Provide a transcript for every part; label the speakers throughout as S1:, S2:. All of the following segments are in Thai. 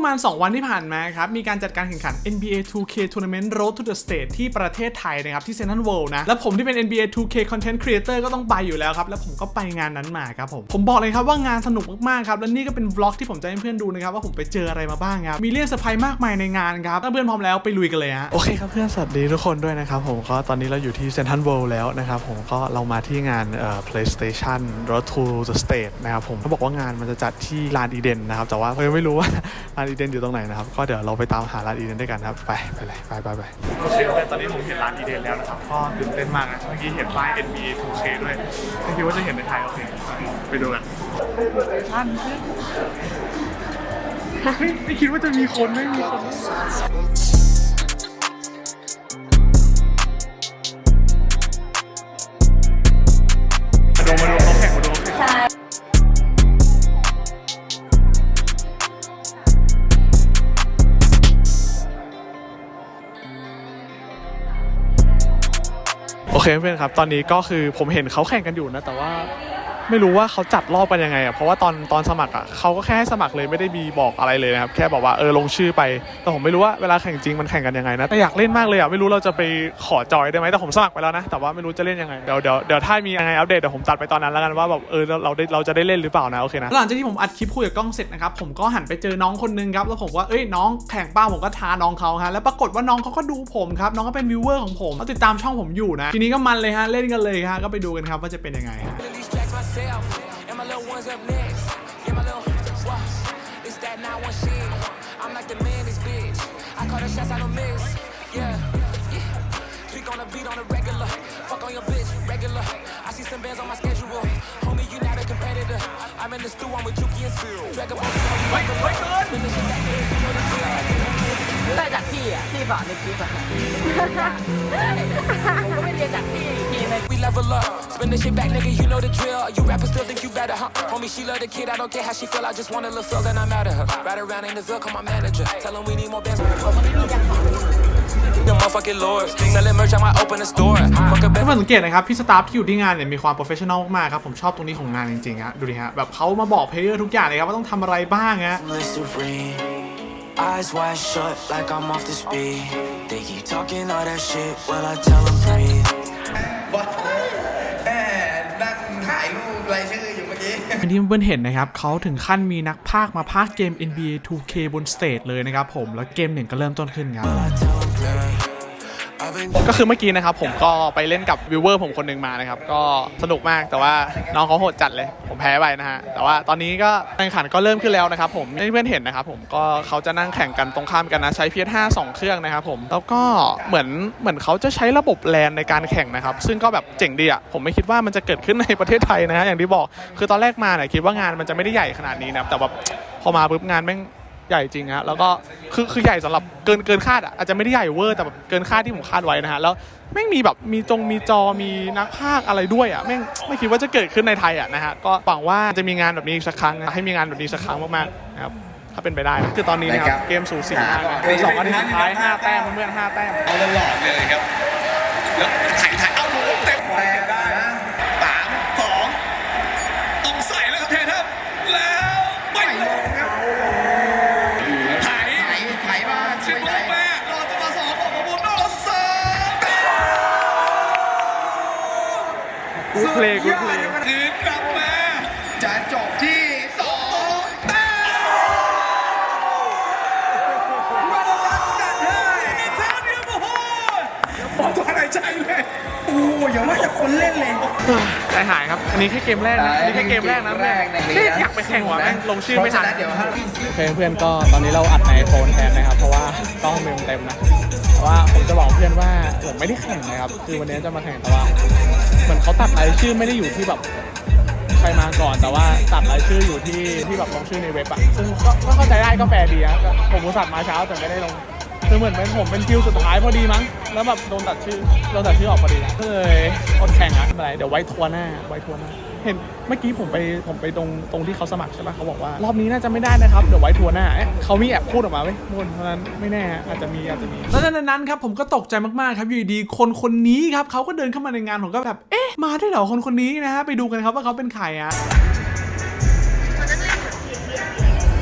S1: ประมาณ 2 วันที่ผ่านมาครับ มีการจัดการแข่งขัน NBA 2K Tournament Road to the Stage ที่ประเทศไทยนะครับ ที่ Central World นะ แล้วผมที่เป็น NBA 2K Content Creator ก็ต้องไปอยู่แล้วครับ แล้วผมก็ไปงานนั้นมาครับผม ผมบอกเลยครับว่างานสนุกมากๆครับ และนี่ก็เป็น vlog ที่ผมจะให้เพื่อนดูนะครับ ว่าผมไปเจออะไรมาบ้างครับ มีเรื่องเซอร์ไพรส์มากมายในงานครับถ้าเพื่อนพร้อมแล้วไปลุยกันเลยฮะ โอเคครับเพื่อนสวัสดีทุกคนด้วยนะครับผมก็ตอนนี้เราอยู่ที่ Central World แล้วนะครับผมก็เรามาที่งานเอ่อ PlayStation Road to the Stage นะครับผมเขาบอกว่างานมันจะจัดที่ลานอีเดนนะครับแต่ว่าเรายังไม่รู้ว่าลานอีเดนอยู่ตรงไหนนะครับ ก็เดี๋ยวเราไปตามหาลานอีเดนด้วยกันครับ ไปไปเลยไปไปไปโอเคโอเคตอนนี้ผมเห็นลานอีเดนแล้วนะครับ ก็ตื่นเต้นมากนะ เมื่อกี้เห็นป้าย NBA 2K ด้วยไม่คิดว่าจะเห็นในไทยโอเคไปดูกันท่านไม่คิดว่าจะมีคนไม่มีคน โอเคเพื่อนครับ ตอนนี้ก็คือผมเห็นเขาแข่งกันอยู่นะ แต่ว่า ไม่รู้ว่าเขาจัดรอบกันยังไงอะเพราะว่าตอนตอนสมัครอะเขาก็แค่ให้สมัครเลยไม่ได้มีบอกอะไรเลยนะครับแค่บอกว่าเออลงชื่อไป แต่ผมไม่รู้ว่าเวลาแข่งจริงมันแข่งกันยังไงนะแต่อยากเล่นมากเลยอะไม่รู้เราจะไปขอจอยได้ไหมแต่ผมสมัครไปแล้วนะ แต่ว่าไม่รู้จะเล่นยังไงเดี๋ยวเดี๋ยวเดี๋ยวถ้ามียังไงอัปเดตเดี๋ยวผมตัดไปตอนนั้นแล้วกันว่าแบบเออเราเราได้เราจะได้เล่นหรือเปล่านะโอเคนะหลังจากที่ผมอัดคลิปคุยกับกล้องเสร็จนะครับผมก็หันไปเจอน้องคนนึงครับแล้วผมว่าเอ้ยน้องแข่งป้าผมก็ท้าน้องเขาฮะแล้วปรากฏว่าน้องเขาก็ดูผมครับน้องก็เป็นวิวเวอร์ของผมเขาติดตามช่องผมอยู่นะทีนี้ก็มันเลยฮะเล่นกันเลยฮะก็ไปดูกันครับว่าจะเป็นยังไงฮะ
S2: myself, and my little ones up next. Yeah, my little, what? It's that 9-1 shit. I'm like the man, this bitch. I call the shots, I don't miss. Yeah, yeah. Tweak on the beat on the regular. Fuck on your bitch, regular. I see some bands on my schedule. Homie, you not a competitor. I'm in the stew, I'm with Juki and Phil. Drag a boss, spin this shit back there, you know the drill.
S3: ได้จากพี่อะที่สอนในคลิปอะผมก็ไม่เรียนจากพี่อีกทีนึง
S2: We level up, spin this shit back, nigga. You know the drill. You rappers still think you better, huh? Homie, she love the kid. I don't care how she feel. I just want to look feel, then I'm out of her. Ride around in the Ville, call my manager. Tell him we need more bands. The motherfucking lord. Selling merch, I might open a store. Fuck a
S1: ถ้า
S2: bet.
S1: เพื่อนสังเกตนะครับ พี่สตาฟที่อยู่ที่งานเนี่ยมีความโปรเฟชชั่นอลมากๆครับ ผมชอบตรงนี้ของงานจริงๆฮะดูดิฮะแบบเขามาบอกเพลเยอร์ทุกอย่างเลยครับว่าต้องทำอะไรบ้างฮะ
S2: Listerine. Eyes wide shut, like I'm off the speed. They keep talking all that shit while I tell them breathe.
S4: ว่าแม่นั่งถ่ายรูปรายชื่ออยู่เมื่อกี้
S1: อย่างที่เพื่อนๆเห็นนะครับเขาถึงขั้นมีนักพากย์มาพากย์เกม NBA 2K บนสเตจเลยนะครับผม แล้วเกมหนึ่งก็เริ่มต้นขึ้นครับ
S2: I tell them breathe.
S1: ก็คือเมื่อกี้นะครับผมก็ไปเล่นกับวิวเวอร์ผมคนหนึ่งมานะครับ ก็สนุกมากแต่ว่าน้องเขาโหดจัดเลย ผมแพ้ไปนะฮะแต่ว่าตอนนี้ก็การแข่งขันก็เริ่มขึ้นแล้วนะครับผมให้เพื่อนเห็นนะครับผมก็เขาจะนั่งแข่งกันตรงข้ามกันนะใช้ PS5 สองเครื่องนะครับผมแล้วก็เหมือนเหมือนเขาจะใช้ระบบแลนในการแข่งนะครับ ซึ่งก็แบบเจ๋งดีอะผมไม่คิดว่ามันจะเกิดขึ้นในประเทศไทยนะฮะอย่างที่บอกคือตอนแรกมาเนี่ยคิดว่างานมันจะไม่ได้ใหญ่ขนาดนี้นะแต่แบบพอมาปุ๊บงานแม่ง ใหญ่จริงฮะแล้วก็คือคือใหญ่สำหรับเกินเกินคาดอะอาจจะไม่ได้ใหญ่เวอร์แต่แบบเกินคาดที่ผมคาดไว้นะฮะแล้วแม่งมีแบบมีจงมีจอมีนักพากย์อะไรด้วยอะแม่งไม่คิดว่าจะเกิดขึ้นในไทยอะนะฮะก็หวังว่าจะมีงานแบบนี้อีกสักครั้งนะให้มีงานแบบนี้สักครั้งมากๆนะครับถ้าเป็นไปได้นะคือตอนนี้นะค
S4: ได้ครั
S1: รับบเกมสูสีมากนะ
S4: ครับ
S1: สองนาทีสุดท้ายห้าแต้มเพื่อนๆห้าแต้ม
S4: เอาตลอดเลยครับแล้วถ่าย เพ
S1: ลย์กูเพลย์
S4: คืนกลับมาจะจบที่สองแต้มวันนั้นจัดให้อิตาเลียนโอ้โหบอลตัวหายใจเลยโอ้ยอย่าว่าจะคนเล่นเลย
S1: ใจหายครับ อันนี้แค่เกมแรกนะ อันนี้แค่เกมแรกนะ
S4: แรกในนี้นะ
S1: เฮ้ยอยากไปแข่งว่ะแม่งลงชื่อไม่ทัน
S4: เพราะฉะเดี๋ยวฮะ
S1: โอเคเพื่อนก็ตอนนี้เราอัดในโฟนแทนนะครับ เพราะว่ากล้องมันเต็มนะแต่ว่าผมจะบอกเพื่อนว่าผมไม่ได้แข่งนะครับ คือวันนี้จะมาแข่งแต่ว่าเหมือนเขาตัดรายชื่อไม่ได้อยู่ที่แบบใครมาก่อนแต่ว่าตัดรายชื่ออยู่ที่ที่แบบลงชื่อในเว็บอะซึ่งก็ก็เข้าใจได้ก็แฟร์ดีอะแต่ผมอุตส่าห์มาเช้าแต่ไม่ได้ลง คือเหมือนเป็นผมเป็นคิวสุดท้ายพอดีมั้ง แล้วแบบโดนตัดชื่อโดนตัดชื่อออกพอดีนะก็เลยอดแข่งอะไม่เป็นไรเดี๋ยวไว้ทัวร์หน้าไว้ทัวร์หน้า เห็นเมื่อกี้ผมไปผมไปตรงตรงที่เขาสมัครใช่ปะเขาบอกว่ารอบนี้น่าจะไม่ได้นะครับเดี๋ยวไว้ทัวร์หน้าเอ๊ะเขามีแอบพูดออกมาไว้ยบนเพราะฉะนั้นไม่แน่ฮะอาจจะมีอาจจะมี แล้วในนั้นครับผมก็ตกใจมากๆครับอยู่ดีๆคนคนนี้ครับเขาก็เดินเข้ามาในงานผมก็แบบเอ๊ะมาได้วยเหรอคนคนนี้นะฮะไปดูกันครับว่าเขาเป็นใครฮะ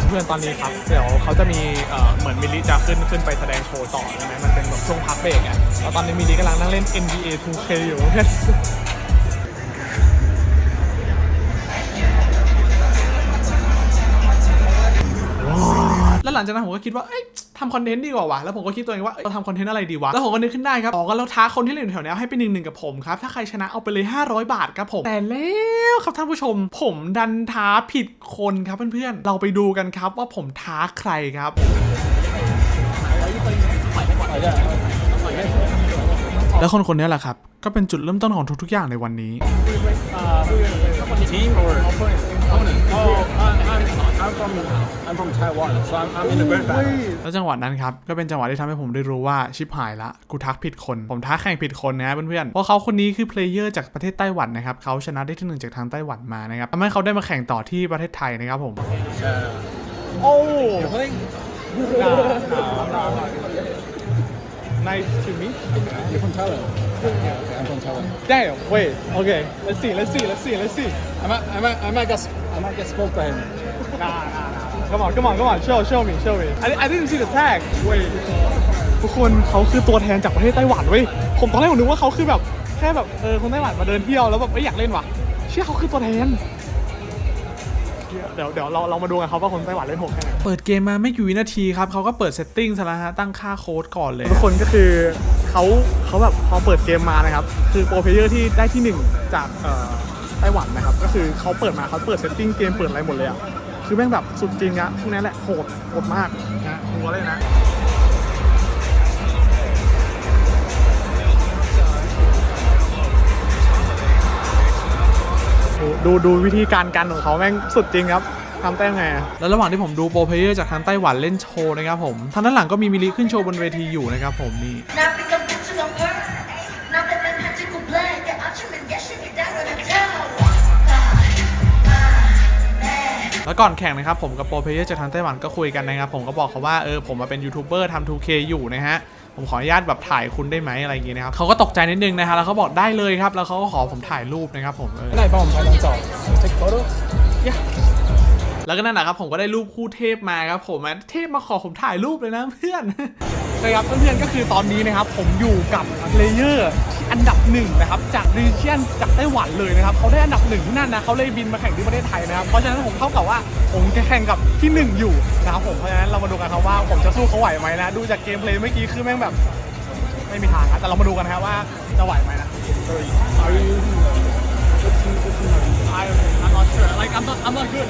S1: เพื่อนตอนนี้ครับ เดี๋ยวเขาจะมีเหมือนมิลลิจะขึ้นขึ้นไปแสดงโชว์ต่อใช่ไหมมันเป็นแบบช่วงพักเบรกอะแล้วตอนนี้มิลลิกำลังนั่งเล่น NBA 2K อยู่เพื่อนแล้วหลังจากนั้นผมก็คิดว่าเอ้ ทำคอนเทนต์ดีกว่าวะแล้วผมก็คิดตัวเองว่าเราทำคอนเทนต์อะไรดีวะแล้วผมก็นึกขึ้นได้ครับอ๋อก็เราท้าคนที่เล่นอยู่แถวนี้ให้เป็นหนึ่งหนึ่งกับผมครับถ้าใครชนะเอาไปเลย 500 บาทครับผมแต่แล้วครับท่านผู้ชม ผมดันท้าผิดคนครับเพื่อนๆเราไปดูกันครับว่าผมท้าใครครับแล้วคนคนนี้แหละครับ ก็เป็นจุดเริ่มต้นของทุกๆอย่างในวันนี้
S5: I'm, I'm from I'm from Taiwan, so I'm, I'm in the grand battle.
S1: แล้วจังหวะนั้นครับ ก็เป็นจังหวะที่ทำให้ผมได้รู้ว่าชิปหายละ กูทักผิดคน ผมทักแข่งผิดคนนะเพื่อนๆ เพราะเขาคนนี้คือเพลเยอร์จากประเทศไต้หวันนะครับเขาชนะได้ที่หนึ่งจากทางไต้หวันมานะครับทำให้เขาได้มาแข่งต่อที่ประเทศไทยนะครับผม โอ้
S5: You're playing?
S1: nice to meet
S5: You're from Thailand. Yeah, okay, I'm from Thailand.
S1: damn wait okay let's see let's see let's see let's see
S5: I might, I might, I might get, I might get smoked by him.
S1: Nah nah nah come on come on come on show show me show me I I didn't see the tag wait ทุกคนเขาคือตัวแทนจากประเทศไต้หวันเว้ย ผมตอนแรกผมนึกว่าเขาคือแบบแค่แบบเออคนไต้หวันมาเดินเที่ยวแล้วแบบไม่อยากเล่นว่ะ เชื่อเขาคือตัวแทน เดี๋ยวเดี๋ยวเราเรามาดูกันครับว่าคนไต้หวันเล่นโหดแค่ไหนเปิดเกมมาไม่กี่วินาทีครับเขาก็เปิดเซตติ้งซะแล้วฮะตั้งค่าโค้ดก่อนเลย ทุกคนก็คือเขาเขาแบบพอเปิดเกมมานะครับ คือโปรเพลเยอร์ที่ได้ที่หนึ่งจากเอ่อไต้หวันนะครับ ก็คือเขาเปิดมาเขาเปิดเซตติ้งเกมเปิดอะไรหมดเลยอะ คือแม่งแบบสุดจริงอะพวกนี้แหละโหดโหดมากนะหัวเลยนะดูดูวิธีการกันของเขาแม่งสุดจริงครับทำแต้มไงอะแล้วระหว่างที่ผมดูโปรเพลเยอร์จากทางไต้หวันเล่นโชว์นะครับผม ทางด้านหลังก็มีมิลลิขึ้นโชว์บนเวทีอยู่นะครับผมนี่ แล้วก่อนแข่งนะครับผมกับโปรเพเยอร์จากทางไต้หวันก็คุยกันนะครับผมก็บอกเขาว่าเออผมมาเป็นยูทูบเบอร์ทำ 2K อยู่นะฮะผมขออนุญาตแบบถ่ายคุณได้ไหมอะไรอย่างเงี้ยนะครับเขาก็ตกใจนิดนึงนะฮะแล้วเขาบอกได้เลยครับแล้วเขาก็ขอผมถ่ายรูปนะครับผมเออ
S5: Can I bomb by myself? Take photos? Yeah.
S1: แล้วก็นั่นแหละครับผมก็ได้รูปคู่เทพมาครับผมเทพมาขอผมถ่ายรูปเลยนะเพื่อนนะครับเพื่อนๆก็คือตอนนี้นะครับผมอยู่กับเลเยอร์อันดับหนึ่งนะครับจากรีเชียนจากไต้หวันเลยนะครับเขาได้อันดับหนึ่งที่นั่นนะเขาเลยบินมาแข่งที่ประเทศไทยนะครับเพราะฉะนั้นผมเท่ากับว่าผมจะแข่งกับที่หนึ่งอยู่นะครับผมเพราะฉะนั้นเรามาดูกันครับว่าผมจะสู้เขาไหวไหมนะดูจากเกมเพลย์เมื่อกี้คือแม่งแบบไม่มีทางนะแต่เรามาดูกันนะครับว่าจะไหวไหมนะ
S5: Are you using the what team? What team are you using?
S1: I, I'm not sure. Like, I'm not, I'm not good.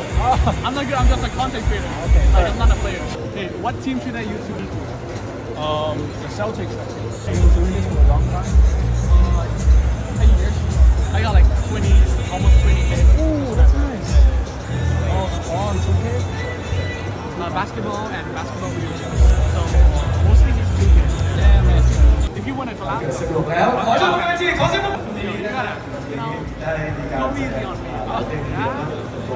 S1: I'm not good. I'm just a content creator.
S5: Okay,
S1: Like,
S5: alright.
S1: I'm not a player. Okay, what team should I use to beat you?
S5: Um, the Celtics. Have you been doing this for a long time?
S1: Ten years. I got like 20, almost 20k.
S5: Ooh, that's nice. Oh, on 2K?
S1: Uh, basketball and basketball video. So, mostly just 2k.
S5: Yeah, man.
S1: If you want to collab, you gotta, you know, go easy on me. Yeah.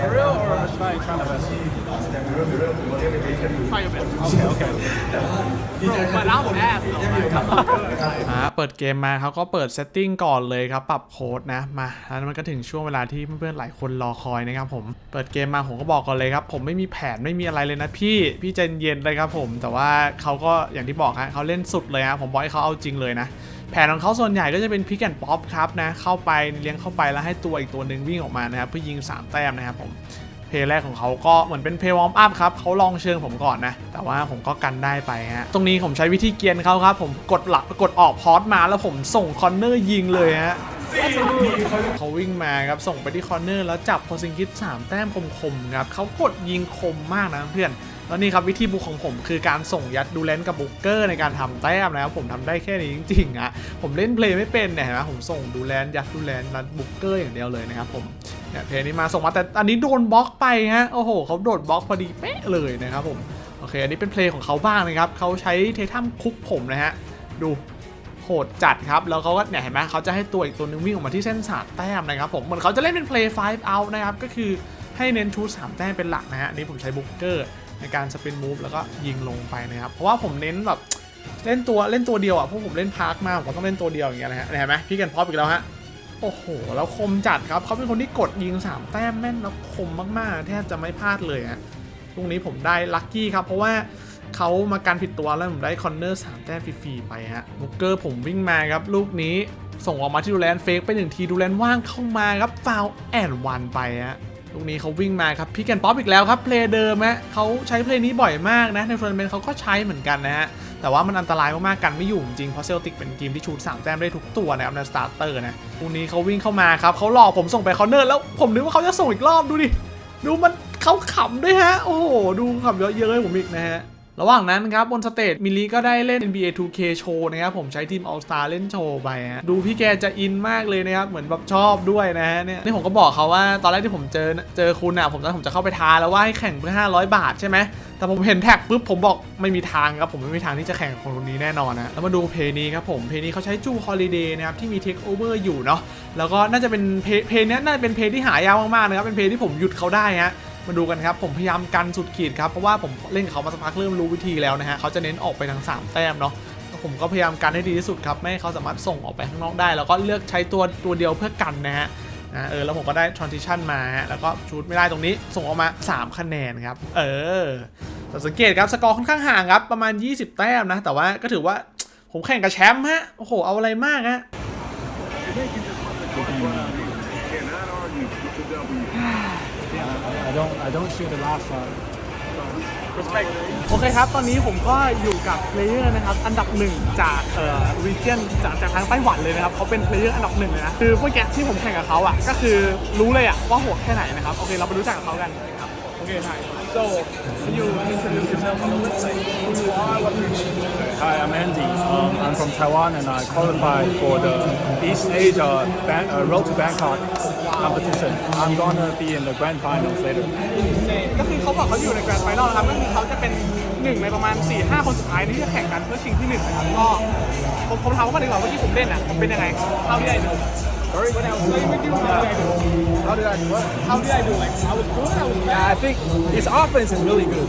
S5: For real, or try, try my best?
S1: Try your best.
S5: Okay, okay.
S1: But I'm ass though. อ่าเปิดเกมมาเขาก็เปิดเซตติ้งก่อนเลยครับ ปรับโค้ดนะมาแล้วมันก็ถึงช่วงเวลาที่เพื่อนๆหลายคนรอคอยนะครับผมเปิดเกมมาผมก็บอกก่อนเลยครับ ผมไม่มีแผนไม่มีอะไรเลยนะพี่พี่ใจเย็นเลยครับผม แต่ว่าเขาก็อย่างที่บอกฮะเขาเล่นสุดเลยฮะผมบอกให้เขาเอาจริงเลยนะ แผนของเขาส่วนใหญ่ก็จะเป็นพิกแอนป๊อปครับนะเข้าไปเลี้ยงเข้าไปแล้วให้ตัวอีกตัวหนึ่งวิ่งออกมานะครับเพื่อยิงสามแต้มนะครับผมเพลย์แรกของเขาก็เหมือนเป็นเพลย์วอร์มอัพครับเขาลองเชิงผมก่อนนะ แต่ว่าผมก็กันได้ไปฮะตรงนี้ผมใช้วิธีเกียนเขาครับ ผมกดหลักกดออกพอสมาแล้วผมส่งคอนเนอร์ยิงเลยฮะเขาวิ่งมาครับส่งไปที่คอนเนอร์แล้วจับโพซิงกิส3แต้มคมๆครับเขากดยิงคมมากนะเพื่อน แล้วนี่ครับวิธีบุกของผมคือการส่งยัดดูแลนกับบุกเกอร์ในการทำแต้มนะครับผมทำได้แค่นี้จริงๆอะผมเล่นเพลย์ไม่เป็นเนี่ยนไหมผมส่งดูแลนยัดดูแลนแล้วบุกเกอร์อย่างเดียวเลยนะครับผมเนี่ยเพลย์นี้มาส่งมาแต่อันนี้โดนบล็อกไปฮะโอ้โหเขาโดดบล็อกพอดีเป๊ะเลยนะครับผมโอเคอันนี้เป็นเพลย์ของเขาบ้างนะครับเขาใช้เททัมคุกผมนะฮะดูโหดจัดครับ แล้วเขาก็เนี่ยเห็นไหมเขาจะให้ตัวอีกตัวหนึงวิ่งออกมาที่เส้นสามแต้มนะครับผมเหมือนเขาจะเล่นเป็น play five out นะครับ ก็คือให้เน้นชูสามแต้มเป็นหลักนะฮะนี้ผมใช้บุกเกอร์ ในการสปินมูฟแล้วก็ยิงลงไปนะครับเพราะว่าผมเน้นแบบเล่นตัวเล่นตัวเดียวอะพราะผมเล่นพาร์คมากผมก็ต้องเล่นตัวเดียวอย่างเงี้ยนะฮะเห็นไหมพี่กันพอปอีกแล้วฮะโอ้โหแล้วคมจัดครับเขาเป็นคนที่กดยิงสามแต้มแม่นแล้วคมมากๆแทบจะไม่พลาดเลยฮะลูกนี้ผมได้ลัคกี้ครับเพราะว่าเขามาการผิดตัวแล้วผมได้คอนเนอร์สามแต้มฟรีๆไปฮะบุกเกอร์ผมวิ่งมาครับ ลูกนี้ส่งออกมาที่ดูแลนเฟกไปหนึ่งทีดูแลนว่างเข้ามาครับฟาวแอนวันไปฮะ ลูกนี้เขาวิ่งมาครับพิกแอนป๊อปอีกแล้วครับเพลงเดิมฮะเขาใช้เพลงนี้บ่อยมากนะในทัวร์นาเมนต์เขาก็ใช้เหมือนกันนะฮะแต่ว่ามันอันตรายมากๆกันไม่อยู่จริงเพราะเซลติกเป็นทีมที่ชูด3แต้มได้ทุกตัวนะครับในสตาร์เตอร์นะลูกนี้เขาวิ่งเข้ามาครับเขาหลอกผมส่งไปคอเนอร์แล้วผมนึกว่าเขาจะส่งอีกรอบดูดิดูมันเขาขำด้วยฮะโอ้โหดูขำเยอะเยอะๆผมอีกนะฮะ ระหว่างนั้นครับบนสเตจมิลลีก็ได้เล่น NBA 2K โชว์นะครับผมใช้ทีม All Star เล่นโชว์ไปฮะดูพี่แกจะอินมากเลยนะครับเหมือนแบบชอบด้วยนะฮะเนี่ยนี่ผมก็บอกเขาว่าตอนแรกที่ผมเจอเจอคุณอะผมตอนผมจะเข้าไปท้าแล้วว่าให้แข่งเพื่อ 500 บาทใช่ไหมแต่ผมเห็นแท็กปุ๊บผมบอกไม่มีทางครับผมไม่มีทางที่จะแข่งคนนี้แน่นอนนะแล้วมาดูเพลย์นี้ครับผมเพลย์นี้เขาใช้จูฮอลิเดย์นะครับที่มีเทคโอเวอร์อยู่เนาะแล้วก็น่าจะเป็นเพลย์เพลย์เนี้น่าจะเป็นเพลย์ที่หายากมากๆนะครับเป็นเพลย์ที่ผมหยุดเขาได้ฮะ มาดูกันครับ ผมพยายามกันสุดขีดครับ เพราะว่าผมเล่นเขามาสักพักเริ่มรู้วิธีแล้วนะฮะเขาจะเน้นออกไปทาง 3 แต้มเนาะผมก็พยายามกันให้ดีที่สุดครับ ไม่ให้เขาสามารถส่งออกไปข้างนอกได้ แล้วก็เลือกใช้ตัวตัวเดียวเพื่อกันนะฮะนะเออแล้วผมก็ได้ transition มาฮะแล้วก็ชูดไม่ได้ตรงนี้ส่งออกมา 3 คะแนนครับ เออแต่สังเกตครับสกอร์ค่อนข้างห่างครับประมาณ 20 แต้มนะ แต่ว่าก็ถือว่าผมแข่งกับแชมป์ฮะโอ้โหเอาอะไรมากฮะ
S5: I don't I don't shoot the last one.
S1: โอเคครับ ตอนนี้ผมก็อยู่กับเพลเยอร์นะครับ อันดับหนึ่งจากเอ่อรีเจนจากจากทางไต้หวันเลยนะครับเขาเป็นเพลเยอร์อันดับหนึ่งเลยนะ คือเมื่อกี้ที่ผมแข่งกับเขาอะ ก็คือรู้เลยอะว่าโหดแค่ไหนนะครับ โอเค เราไปรู้จักกับเขากัน ครับโอเคใช่ so can you introduce yourself a little bit? who you are what you
S5: Hi, I'm Andy. Um, I'm from Taiwan and I qualified for the East Asia Ban- uh, Road to Bangkok competition. I'm gonna be in the grand finals later.
S1: ก็คือเขาบอกเขาอยู่ในแกรนด์ไฟนอลนะครับก็คือเขาจะเป็นหนึ่งในประมาณ 4 5 คนสุดท้ายที่จะแข่งกันเพื่อชิงที่หนึ่งนะครับก็ผมผมถามว่ากันดีกว่าเมื่อกี้ผมเล่นอะผมเป็นยังไง How did I do Sorry when I was playing with you how did I do
S5: How did I do what?
S1: How did I do like I was good I was bad
S5: Yeah, I think his offense is really good.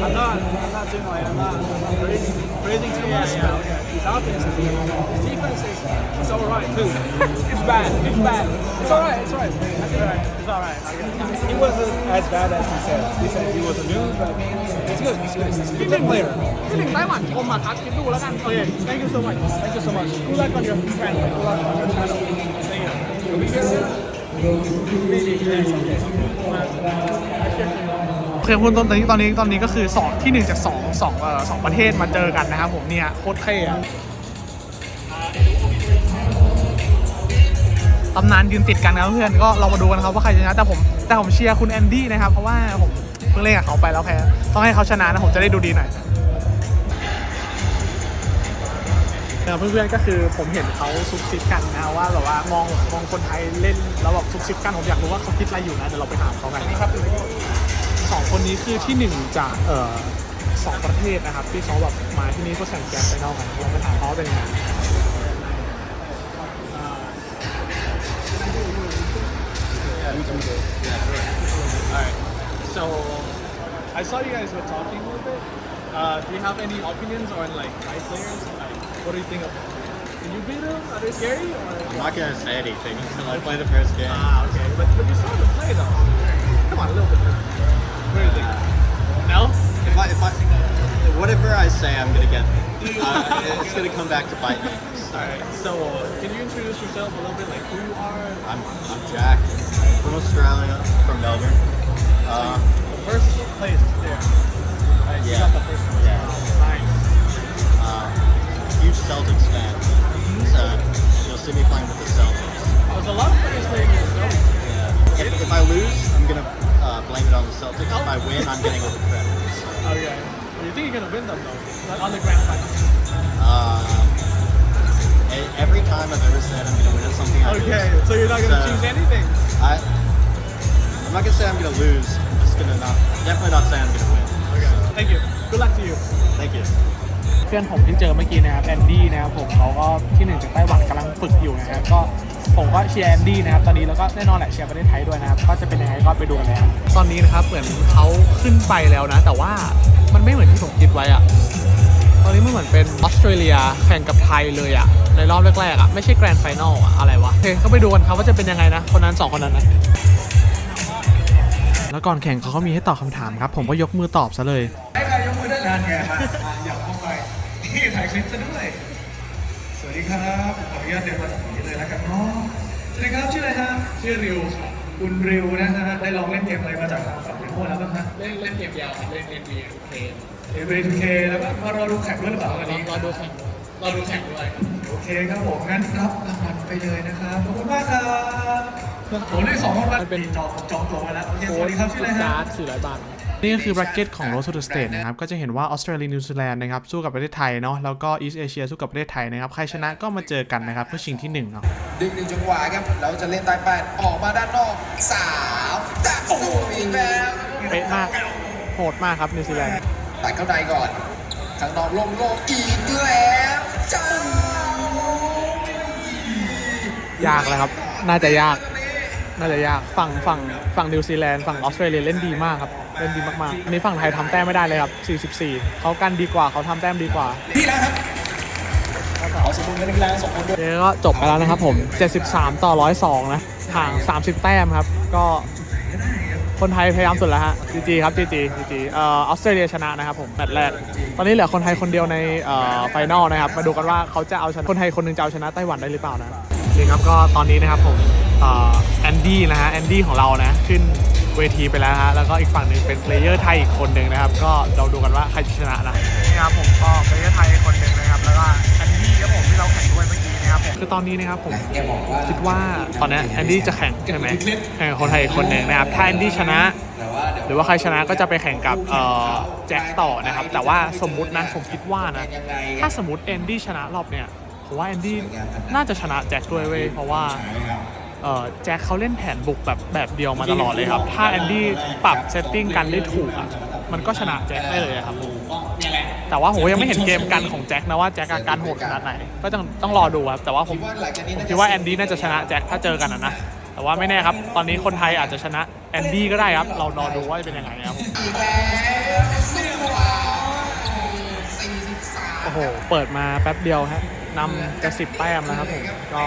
S5: I'm not, I'm not doing like, I'm not praising, praising too much, but his offense is good. His defense is, it's alright too.
S1: It's bad It's bad
S5: It's alright, it's alright. I think
S1: It's alright
S5: he wasn't as bad as he said. He said he was a noob, but it's good, it's good. He's a good player.
S1: ที่หนึ่งไต้หวันชมอะครับคิดดูแล้วกันโอเค thank you so much
S5: Thank you so much.
S1: good luck on your friend good luck on your channel thank you You'll be here โอเคคุณตอนนี้ตอนนี้ตอนนี้ก็คือสองที่หนึ่งจากสองสองเอ่อสองประเทศมาเจอกันนะครับผมเนี่ยโคตรเท่อะตำนานยืนติดกันนะเพื่อนก็เรามาดูกันครับว่าใครจะชนะแต่ผม แต่ผมเชียร์คุณแอนดี้นะครับ เพราะว่าผมเพิ่งเล่นกับเขาไปแล้วแพ้ ต้องให้เขาชนะนะผมจะได้ดูดีหน่อยเพื่อนๆก็คือผมเห็นเขาซุบซิบกันนะว่าแบบว่ามองมองคนไทยเล่นแล้วแบบซุบซิบกันผมอยากรู้ว่าเขาคิดอะไรอยู่นะเดี๋ยวเราไปถามเขากันนี่ครับสองคนนี้คือที่หนึ่งจากเอ่อสองประเทศนะครับ ที่เขาแบบมาที่นี่เพื่อแข่งแกรนไฟนอลกันเราไปถามเขาว่าเป็นยังไง So I saw you guys were talking a little bit. Uh, do you have any opinions on like Thai players? Like, what do you think of them? Can you beat them? Are they scary? Or?
S6: I'm not gonna say anything until I play the first game.
S1: Ah, okay. But, but you saw them play though. Come on, a little bit. What do you think? No?
S6: If I, if I, whatever I say, I'm gonna get. Uh, it's gonna come back to bite me.
S1: Alright. So can you introduce yourself a little bit, like who you are?
S6: I'm, I'm Jack from Australia, from Melbourne. Uh,
S1: The first place there. Right,
S6: Yeah.
S1: the first one.
S6: Yeah.
S1: Nice.
S6: uh, huge Celtics fan. So you'll see me playing with the Celtics.
S1: There's a lot of players playing in the
S6: Yeah. If, if I lose, I'm gonna uh, blame it on the Celtics. If I win, I'm getting all the credit. So,
S1: Okay. Well, you think you're gonna win them though? Like on the grand final.
S6: um, e- every time I've ever said I'm gonna win at something, I
S1: Okay.
S6: lose.
S1: So you're not gonna
S6: So-
S1: choose anything.
S6: I, I'm not gonna say I'm gonna lose. I'm just gonna not, definitely not say I'm gonna win.
S1: Okay. Thank you. Good luck to you.
S6: Thank you.
S1: เพื่อนผมที่เจอเมื่อกี้นะครับแอนดี้นะครับผมเขาก็ที่หนึ่งจากไต้หวันกำลังฝึกอยู่นะครับก็ผมก็เชียร์แอนดี้นะครับตอนนี้แล้วก็แน่นอนแหละเชียร์ประเทศไทยด้วยนะครับก็จะเป็นยังไงก็ไปดูกันเลยครับตอนนี้นะครับเหมือนเขาขึ้นไปแล้วนะ แต่ว่า มันไม่เหมือนที่ผมคิดไว้อะตอนนี้มันเหมือนเป็นออสเตรเลียแข่งกับไทยเลยอะในรอบแรกๆอะไม่ใช่แกรนด์ไฟนอลอะอะไรวะโอเคก็ไปดูกันครับว่าจะเป็นยังไงนะ คนนั้นสองคนนั้นนะ
S7: แล้วก่อนแข่งเขาก็มีให้ตอบคำถามครับ ผมก็ยกมือตอบซะเลย
S4: ให้ใครยกมือได้นานไงมาอยากเข้าไปนี่ถ่ายคลิปซะด้วยสวัสดีครับขออนุญาตเดินมาตรงนี้เลยแล้วกันเนาะสวัสดีครับชื่ออะไรครับชื่อริวครับคุณริวนะฮะได้ลองเล่นเกมอะไรมาจากทางฝั่ง ญี่ปุ่นแล้วบ้างฮะ
S1: เล่นเล่นเกมเดียวครับเล่น NBA 2K
S4: เอเวทูเคแล้วก็มารอดูแข่งด้วยหรือเปล่าวันนี้
S1: รอดูแข่งรอดูแข่งด้วย
S4: โอเคครับผมงั้นรับรางวัลไปเลยนะครับขอบคุณมากครับโอ้ได้สองรางวัล
S1: มันเป็น
S4: จองจองตัวมาแล้วโอเคสวัสดีครับชื่ออะไรฮะ
S1: การ์ด400บาท
S7: นี่ก็คือ bracket ของ Road to the State นะครับ ก็จะเห็นว่าออสเตรเลียนิวซีแลนด์นะครับสู้กับประเทศไทยเนาะ แล้วก็อีสเอเชียสู้กับประเทศไทยนะครับ ใครชนะก็มาเจอกันนะครับ เพื่อชิงที่หนึ่งเนาะ
S8: ดึงหนึ่งจังหวะครับแล้วจะเล่นใต้แปดออกมาด้านนอกสาวดักสู้อีกแล้ว
S7: เป๊ะมาก โหดมากครับนิวซีแลนด์
S8: ตัดเข้าในก่อนทางนอกลงโลงอีกแล้วจ้ายา
S1: กเลยครับ น่าจะยาก น่าจะยาก ฝั่งฝั่งฝั่งนิวซีแลนด์ฝั่งออสเตรเลียเล่นดีมากครับ เล่นดีมากๆอันนี้ฝั่งไทยทำแต้มไม่ได้เลยครับ 44 เขากันดีกว่าเขาทำแต้มดีกว่า
S4: พี่นะครับเอาสมมุติกันแรงๆสองคนด้วย
S1: เดี๋ยวก็จบไปแล้วนะครับผม 73 ต่อ 102 นะห่าง 30 แต้มครับ ก็ คนไทยพยายามสุดแล้วฮะ GG ครับ GG GG เอ่อออสเตรเลียชนะนะครับผมแมตช์แรก ตอนนี้เหลือคนไทยคนเดียวในเอ่อไฟนอลนะครับ มาดูกันว่าเขาจะเอาชนะคนไทยคนหนึงจะเอาชนะไต้หวันได้หรือเปล่านะโอเคครับก็ตอนนี้นะครับผมเอ่อแอนดี้นะฮะแอนดี้ของเรานะขึ้นเวทีไปแล้วฮะแล้วก็อีกฝั่งหนึ่งเป็นเพลเยอร์ไทยอีกคนหนึ่งนะครับ ก็เราดูกันว่าใครจะชนะนะนี่ครับผมก็เพลเยอร์ไทยคนหนึ่ง แล้วก็แอนดี้ครับผมที่เราแข่งด้วยเมื่อกี้นะครับผมคือตอนนี้นะครับผมคิดว่าตอนนี้แอนดี้จะแข่งใช่ไหมแข่งกับคนไทยอีกคนหนึ่งนะครับถ้าแอนดี้ชนะ หรือว่าใครชนะก็จะไปแข่งกับเอ่อแจ็คต่อนะครับ แต่ว่าสมมุตินะผมคิดว่านะถ้าสมมติแอนดี้ชนะรอบเนี่ยผมว่าแอนดี้น่าจะชนะแจ็คด้วยเว้ยเพราะว่าเอ่อแจ็คเขาเล่นแผนบุกแบบแบบเดียวมาตลอดเลยครับ ถ้าแอนดี้ปรับเซตติ้งกันได้ถูกอะ มันก็ชนะแจ็คได้เลยอะครับผมแต่ว่าผมยังไม่เห็นเกมกันของแจ็คนะว่าแจ็คอาการโหดขนาดไหน ก็ต้องต้องรอดูครับแต่ว่าผมผมคิดว่าแอนดี้น่าจะชนะแจ็คถ้าเจอกันอะนะแต่ว่าไม่แน่ครับ ตอนนี้คนไทยอาจจะชนะแอนดี้ก็ได้ครับ เรารอดูว่าจะเป็นยังไงครับผม
S8: อีกแล้วสู้อะ43
S1: โอ้โห เปิดมาแป๊บเดียวฮะนำจะสิบแต้มแล้วครับผมก็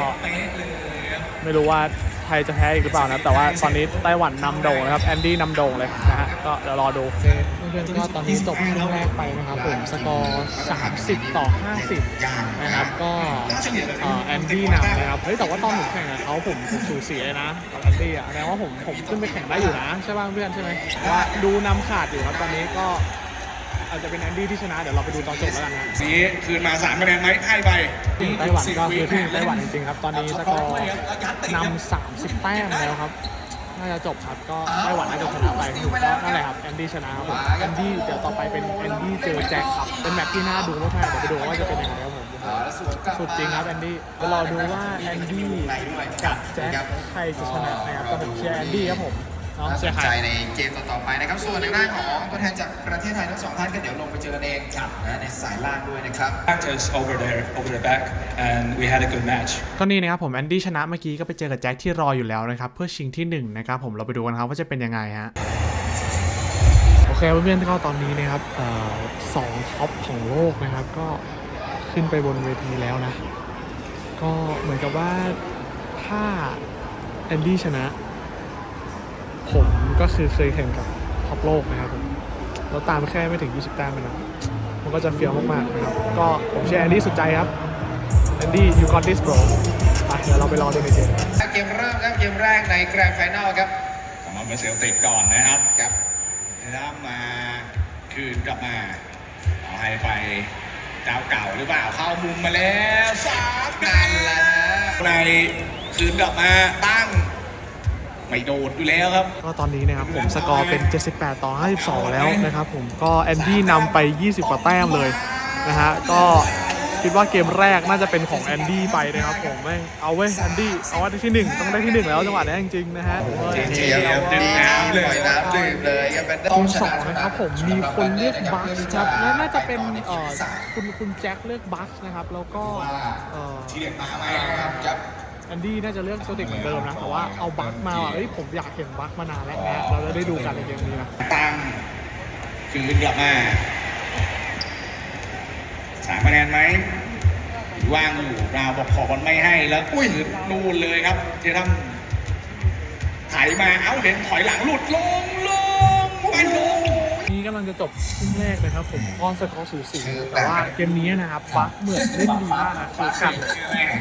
S1: ไม่รู้ว่าไท ยจะแพ้อีกหรือเปล่านะแต่ว่าตอนนี้ไต้หวันนำโด่งนะครับแอนดี้นำโด่งเลยนะฮะก็เดี๋ยวรอดูเพื่อนๆก็ตอนนี้จบครึ่งแรกไปนะครับผมสกอร์ 30 ต่อ 50 นะครับก็เอ่อแอนดี้นำนะครับเฮ้ยแต่ว่าตอนผมแข่งกับเขาผมผมสูสีเลยนะกับแอนดี้อะแสดงว่าผมผมขึ้นไปแข่งได้อยู่นะใช่ป่ะเพื่อนใช่ไหมว่าดูนำขาดอยู่ครับตอนนี้ก็ อาจจะเป็นแอนดี้ที่ชนะ เดี๋ยวเราไปดูตอนจบแล้วกันนะ
S4: นี้คืนมา3คะแนนไหมให้ไป
S1: ทีมไต้หวันก็คือทีมไต้หวันจริงๆครับ ตอนนี้สกอร์นำ30แต้มแล้วครับน่าจะจบครับก็ไต้หวันน่าจะชนะไปก็นั่นแหละครับแอนดี้ชนะครับผมแอนดี้เดี๋ยวต่อไปเป็นแอนดี้เจอแจ็คครับเป็นแมตช์ที่น่าดูมากๆเดี๋ยวไปดูว่าจะเป็นยังไงครับผมสุดจริงครับแอนดี้เดี๋ยวรอดูว่าแอนดี้กับแจ็คใครจะชนะนะครับแต่ผมเชียร์แอนดี้ครับผมเนาะ
S8: น่า
S1: เชี
S8: ส
S1: ยร์
S8: น
S1: ใคร
S8: ใจในเกมต่อๆไปนะครับ ส่วนในด้านของตัวแทนจากประเทศไทยทั้งสองท่านก็เดี๋ยวลงไปเจอกันเองนะในสายล่างด้วยนะครับ
S9: practice over there, over the back, and we had a good match.
S7: ก็นี่นะครับผมแอนดี้ชนะเมื่อกี้ก็ไปเจอกับแจ็คที่รออยู่แล้วนะครับ เพื่อชิงที่หนึ่งนะครับผมเราไปดูกันครับว่าจะเป็นยังไงฮะ
S1: โอเคเพื่อนๆก็ตอนนี้นะครับเอ่อสองท็อปของโลกนะครับ ก็ขึ้นไปบนเวทีแล้วนะ ก็เหมือนกับว่าถ้าแอนดี้ชนะ ผมก็คือเคยแข่งกับท็อปโลกนะครับผมแล้วตามแค่ไม่ถึง 20แต้มนะมันก็จะเฟี้ยวมากๆนะครับ ก็ผมเชียร์แอนดี้สุดใจครับแอนดี้ you got this bro ไปเดี๋ยวเราไปรอดูในเกม
S8: เกมเริ่มครับเกมแรกในแกรนด์ไฟนอลครับ
S4: สำหรับเซลติกก่อนนะครับ
S8: ครับ
S4: แล้วมาคืนกลับมาเอาให้ไปเจ้าเก่าหรือเปล่าเข้ามุมมาแล้วสามนั่นแหละในคืนกลับมาตั้ง ไม่โดดอยู่แล้วครับ
S1: ก็ตอนนี้นะครับผมสกอร์เป็น 78 ต่อ 52 แล้วนะครับผมก็แอนดี้นำไป 20 กว่าแต้มเลยนะฮะก็คิดว่าเกมแรกน่าจะเป็นของแอนดี้ไปนะครับผมแม่งเอาเว้ยแอนดี้เอาไว้ที่หนึ่งต้องได้ที่หนึ่งแล้วจังหวะนี้จริงๆนะฮะ
S8: เจียวดีน้ำเลยน้ำดื่มเลยครับเป็น
S1: เกมสองนะครับผมมีคนเลือกบัคครับและน่าจะเป็นเอ่อคุณคุณแจ็คเลือกบัคนะครับแล้วก็เอ่อ
S4: ทีเด็ดมาไหม
S8: ครับครับ
S1: แอนดี้น่าจะเลือกโซติกเหมือนเดิมนะ แต่ว่าเอาบัคมาอะเอ้ยผมอยากเห็นบัคมานานแล้วนะเราจะได้ดูกันในเกมนี้นะ
S4: ตั้งคืนกลับมาสามคะแนนไหมว่างอยู่ราวบอกขอบอลไม่ให้แล้วอุ้ยนู่นเลยครับที่ทำไถมาเอ้าเด่นถอยหลังหลุดลงลงไปลง
S1: นี้กำลังจะจบครึ่งแรกนะครับผมออนสกอร์สูสีแต่ว่าเกมนี้นะครับบัคเหมือนเล่นดีมากนะคือกัน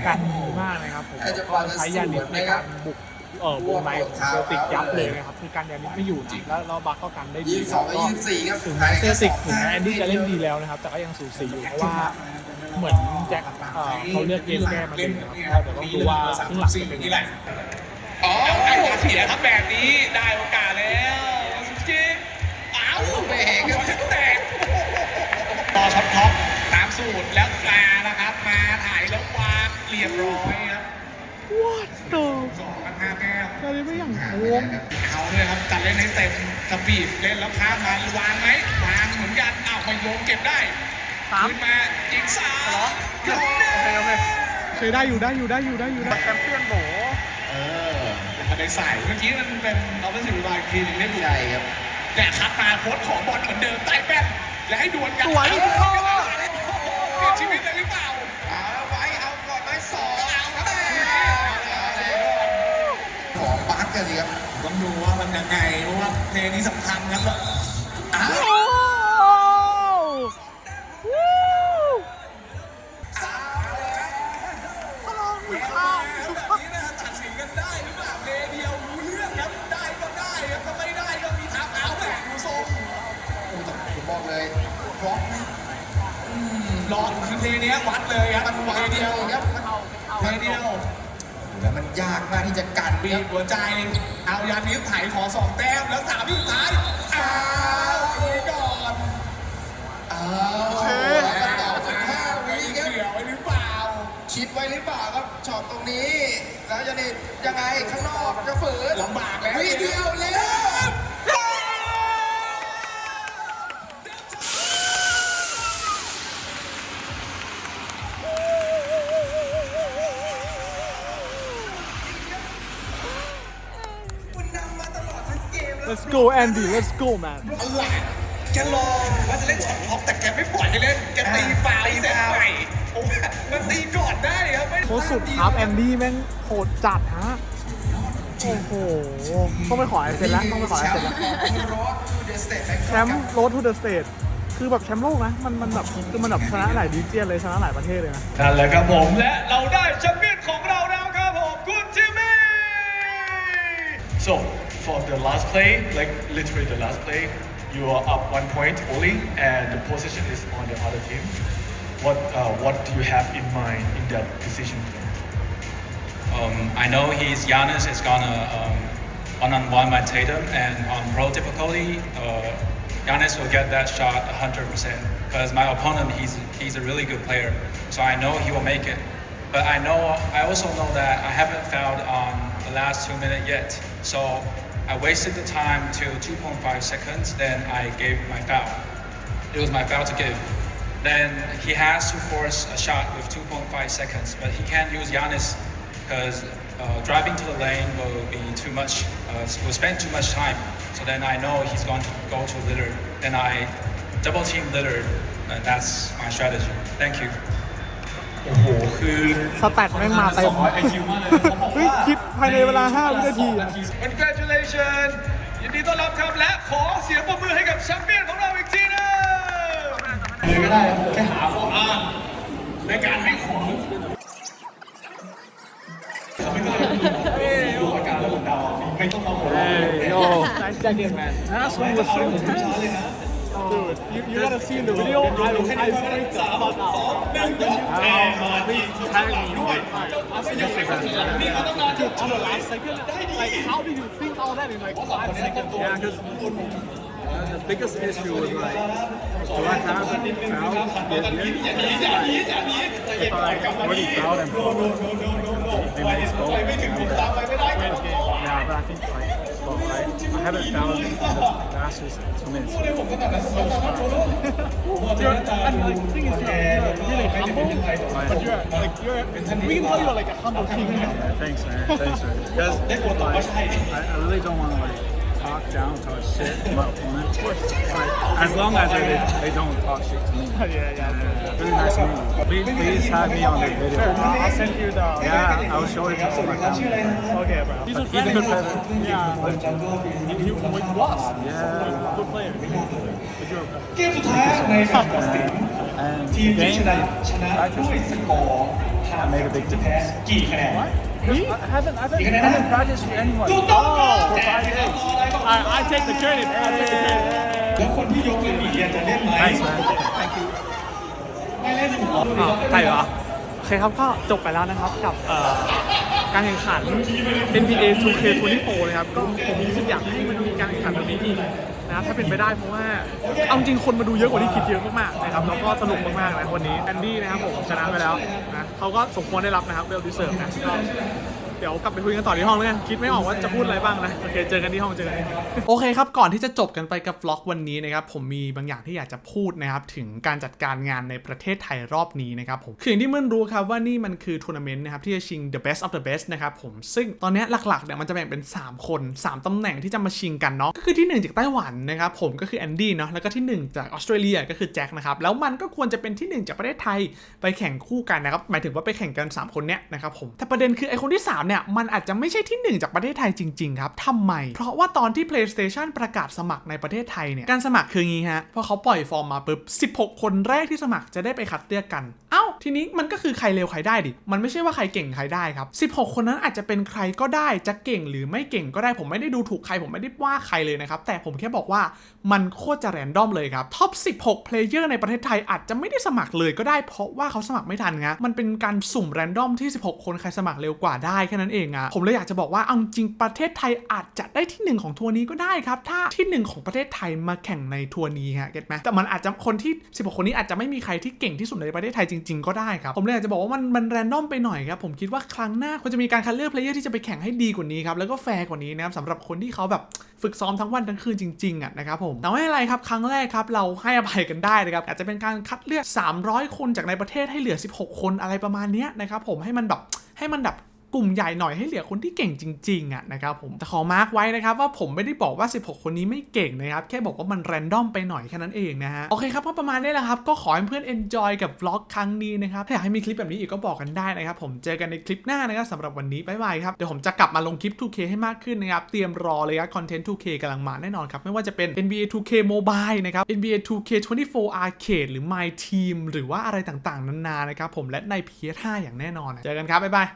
S1: กันดีมากนะครับผมแล้วก็ใช้ยานิดในการบุกเอ่อวงในของเซลติกยับเลยนะครับคือการยานิดไม่อยู่นะแล้วแล้วบัคก็กันได้ดี
S8: ยี่สิบสองและยี่สิบสี่ครับ
S1: ถึงแม้เซลติกถึงแม้แอนดี้จะเล่นดีแล้วนะครับ แต่ก็ยังสูสีอยู่เพราะว่าเหมือนแจ็คเอ่อเขาเลือกเกมแก้มาเองนะครับเดี๋ยวต้องดูว่าครึ่งหลังจะเป็นยังไง
S4: อ๋อไอ้เสียครับแบบนี้ได้โอกาสแล้วสุกิเอ้าเบรกครับแตกต่อช็อตท็อปตามสูตรแล้วกลานะครับ มาถ่ายแล้ววางเรียบร้อยครับ
S1: What the
S4: สองกันห้าแต้ม
S1: อะไรไม่อย่างโค้ง
S4: เอาเลยครับจัดเล่นให้เต็มสปีดเล่นแล้วข้ามมาวางไหมวางเหมือนกันอ้าวมาโยงเก็บได้
S1: สาม
S4: ขึ้นมาอีกสาม
S1: โอเคโอเคเคยได้อยู่ได้อยู่ได้อยู่ได้อยู่ได้แชมเปี้ยนโบ
S4: เออแล้วในสายเมื่อกี้มันเป็นเราเป็นสิบวาคีนึงได้บุก
S8: ใช่ครับ
S4: แต่คัดมาโค้ดของบอลเหมือนเดิมใต้แป้นและให้ดวลกัน
S1: สวย
S4: เออเปลี่ยนชีวิตเลยหรือเปล่า
S8: เอาไว้เอาก่อนไว้สอง
S4: เอาครับ
S8: ของบัคกันสิครับ
S4: ต้องดูว่ามันยังไงเพราะว่าเพลงนี้สำคัญครับ รอคือ
S8: เพ
S4: ลงนี้วัดเลยครับ
S8: มัน
S4: เพ
S8: วา
S4: ล
S8: ง
S4: ง
S8: เดี
S4: เดี
S8: ย
S4: ยวว
S8: ครับมัน
S4: เพลงเดียว
S8: แล้วมันยากมากที่จะกัน
S4: บี
S8: ครับ
S4: บหัวใจ เอายานิสไถขอสองแต้มแล้วสามที่สุดท้ายอ้าวเลยก่อน
S8: เอาแล้วต่อถึงห้าวิครับ
S4: เกี่ยวไว้หรือเปล่า
S8: คิดไว้หรือเปล่าครับช็อตตรงนี้ แล้วยานิดยังไงข้างนอกจะฝืน
S4: ลำบากแล้ว
S8: วิเดียวแล้ว
S1: let's go Andy let's go man
S4: อะไรแกลองว่าจะเล่นช็อตท็อปแต่แกไม่ปล่อยให้เล่นแกตีฟาวเซตใหม่โอ้โหมันตีก่อนได้ครับไม่
S1: โค้ชสุดครับแอนดี้แม่งโหดจัดฮะโอ้โหต้องไปขอไอเซนแล้วต้องไปขอไอเซนแล้วแชมป์โรดทูเดอะสเตทคือแบบแชมป์โลกนะ มันมันแบบคือมันแบบชนะหลายดิเจียนเลยชนะหลายประเทศเลยนะ
S4: นั่นแหละครับผมและเราได้แชมเปี้ยนของเราแล้วครับผมคุณจิมมี่
S10: So for the last play, like literally the last play, you are up one point only, and the position is on the other team. What uh, what do you have in mind in that decision?
S9: Um, I know he's Giannis is gonna um, one-on-one my Tatum, and on pro difficulty, uh, Giannis will get that shot 100% because my opponent he's he's a really good player, so I know he will make it. But I know I also know that I haven't fouled on the last two minutes yet, so I wasted the time till 2.5 seconds. Then I gave my foul. It was my foul to give. Then he has to force a shot with 2.5 seconds, but he can't use Giannis because uh, driving to the lane will be too much, uh, will spend too much time. So then I know he's going to go to Lillard. Then I double team Lillard, and that's my strategy. Thank you.
S10: โอ้โห คือ
S1: สแตทแม่งมาเต็ม
S10: ไอคิวมากเลยเขาบอก
S1: เฮ้ย
S10: ว่า
S1: คิดภายในเวลา 5 วินาที
S4: Congratulations ยินดีต้อนรับครับและขอเสียงปรบมือให้กับแชมเปี้ยนของเราอีกทีหนึง
S10: เลยก็ได้ครับแค่หาข้ออ้างในการให้ของดูอาการแล้วผมเดาไม่ต้องมาหัวเราะ
S1: Hey, yo, nice jacket, man. Last one was so tense. You, gotta see in the video. I, I on the last second, like, how did you think all that in like five seconds? Yeah, because the biggest issue was like, do I have foul If I already explode. Yeah, but I think haven't found the two minutes. the thing is, you're, you're really humble, but you're like, you're, we can tell you're like a humble king. Yeah, thanks, man. Thanks, man. Because I, I really don't want to like, uh,
S5: talk down, talk shit to my opponent. Like, as long as they, they don't talk shit to me.
S1: yeah, yeah.
S5: Really nice to meet you. Please, please have me on the video.
S1: I'll send you the.
S5: Yeah, I'll show it to all my family.
S1: Okay, bro. He's a,
S5: He's a good player.
S1: Yeah. He, he, he was.
S5: Yeah.
S1: Good player.
S10: เกมสุดท้ายในแมตช์ตัดสิน
S5: And
S10: ทีม
S5: the
S10: ที่ช
S5: game
S10: นะ
S5: that
S10: ชนะ
S5: I
S10: ด้วยสกอร์ห่าง
S5: made a big
S10: แพ้
S5: difference.
S10: กี่คะแนน
S5: I haven't, I haven't, I haven't practiced with anyone.
S10: ถูกต้องครับ
S5: for
S10: แต่
S5: five
S10: ไม่ต้อง
S5: days.
S10: รออะไรก็
S1: I, I take the credit. I take the credit.
S10: แล้วคนที่ยกเล่นหนีอะจะเล่นไหม
S5: Thanks, man. Thank you.
S10: ไม่เล่นหนูเหรอ
S1: อ้าวใช่เหรอโอเคครับก็จบไปแล้วนะครับกับเอ่อ การแข่งขัน NBA 2K24 นะครับก็ผมรู้สึกอยากให้มันมีการแข่งขันแบบนี้อีกนะครับถ้าเป็นไปได้เพราะว่าเอาจริงคนมาดูเยอะกว่าที่คิดเยอะมากๆนะครับแล้วก็สนุกมากๆนะวันนี้แอนดี้นะครับผมชนะไปแล้วนะเขาก็สมควรได้รับนะครับเบลดิเซิร์ฟนะ เดี๋ยวกลับไปคุยกันต่อที่ห้องแล้วกันคิดไม่ออกว่าจะพูดอะไรบ้างนะโอเคเจอกันที่ห้องเจอกันโอเคครับก่อนที่จะจบกันไปกับวล็อกวันนี้นะครับผมมีบางอย่างที่อยากจะพูดนะครับถึงการจัดการงานในประเทศไทยรอบนี้นะครับผมคืออย่างที่เมื่อนรู้ครับว่านี่มันคือทัวร์นาเมนต์นะครับที่จะชิง the best of the best นะครับผมซึ่งตอนนี้หลักๆเนี่ยมันจะแบ่งเป็น 3 คน 3ตำแหน่งที่จะมาชิงกันเนาะก็คือที่ 1 จากไต้หวันนะครับผมก็คือแอนดี้เนาะแล้วก็ที่ 1 จากออสเตรเลียก็คือแจ็คนะครับแล้วมันก็ควรจะเป็นที่ 1 จากประเทศไทยไปแข่งคู่กันนะครับหมายถึงว่าไปแข่งกัน 3 คนเนี้ยนะครับผมแต่ประเด็นคือไอคนที่3เนี่ยมันอาจจะไม่ใช่ที่ 1 จากประเทศไทยจริง ๆ ครับทำไม เพราะว่าตอนที่ PlayStation ประกาศสมัครในประเทศไทยเนี่ย การสมัครคืองี้ฮะ พอเขาปล่อยฟอร์มมาปุ๊บ 16 คนแรกที่สมัครจะได้ไปคัดเลือกกัน เอ้า ทีนี้มันก็คือใครเร็วใครได้ดิ มันไม่ใช่ว่าใครเก่งใครได้ครับ 16 คนนั้นอาจจะเป็นใครก็ได้ จะเก่งหรือไม่เก่งก็ได้ ผมไม่ได้ดูถูกใคร ผมไม่ได้ว่าใครเลยนะครับ แต่ผมแค่บอกว่ามันโคตรจะแรนดอมเลยครับ ท็อป 16เพลเยอร์ในประเทศไทยอาจจะไม่ได้สมัครเลยก็ได้ เพราะว่าเขาสมัครไม่ทันนะมันเป็นการสุ่มแรนดอมที่ 16 คนใครสมัครเร็วกว่าได้แค่นั้นเองอะผมเลยอยากจะบอกว่าเอาจริงประเทศไทยอาจจะได้ที่หนึ่งของทัวร์นี้ก็ได้ครับ ถ้าที่หนึ่งของประเทศไทยมาแข่งในทัวร์นี้ฮะเก็ตไหมแต่มันอาจจะคนที่ 16 คนนี้อาจจะไม่มีใครที่เก่งที่สุดในประเทศไทยจริงๆก็ได้ครับ ผมเลยอยากจะบอกว่ามันมันแรนดอมไปหน่อยครับ ผมคิดว่าครั้งหน้าควรจะมีการคัดเลือกเพลเยอร์ที่จะไปแข่งให้ดีกว่านี้ครับ แล้วก็แฟร์กว่านี้นะครับสำหรับคนที่เขาแบบฝึกซ้อมทั้งวันทั้งคืนจริงๆอะนะครับผมแต่ไม่อะไรครับ ครั้งแรกครับ เราให้อภัยกันได้นะครับอาจจะเป็นการคัดเลือก 300 คนจากในประเทศให้เหลือ 16 คนอะไรประมาณเนี้ยนะครับผมให้มันแบบให้มันแบบ กลุ่มใหญ่หน่อยให้เหลือคนที่เก่งจริงๆอะนะครับผมแต่ขอมาร์กไว้นะครับว่าผมไม่ได้บอกว่า 16 คนนี้ไม่เก่งนะครับ แค่บอกว่ามันแรนดอมไปหน่อยแค่นั้นเองนะฮะโอเคครับก็ประมาณนี้แหละครับ ก็ขอให้เพื่อน enjoy กับวล็อกครั้งนี้นะครับถ้าอยากให้มีคลิปแบบนี้อีกก็บอกกันได้นะครับ ผมเจอกันในคลิปหน้านะครับสำหรับวันนี้บ๊ายบายครับเดี๋ยวผมจะกลับมาลงคลิป 2K ให้มากขึ้นนะครับเตรียมรอเลยครับคอนเทนต์ 2K กำลังมาแน่นอนครับไม่ว่าจะเป็น NBA 2K Mobile นะครับ NBA 2K 24 Arcade หรือ My Team หรือว่าอะไรต่างๆนานานะครับผมและใน PS5 อย่างแน่นอนเจอกันครับบ๊ายบาย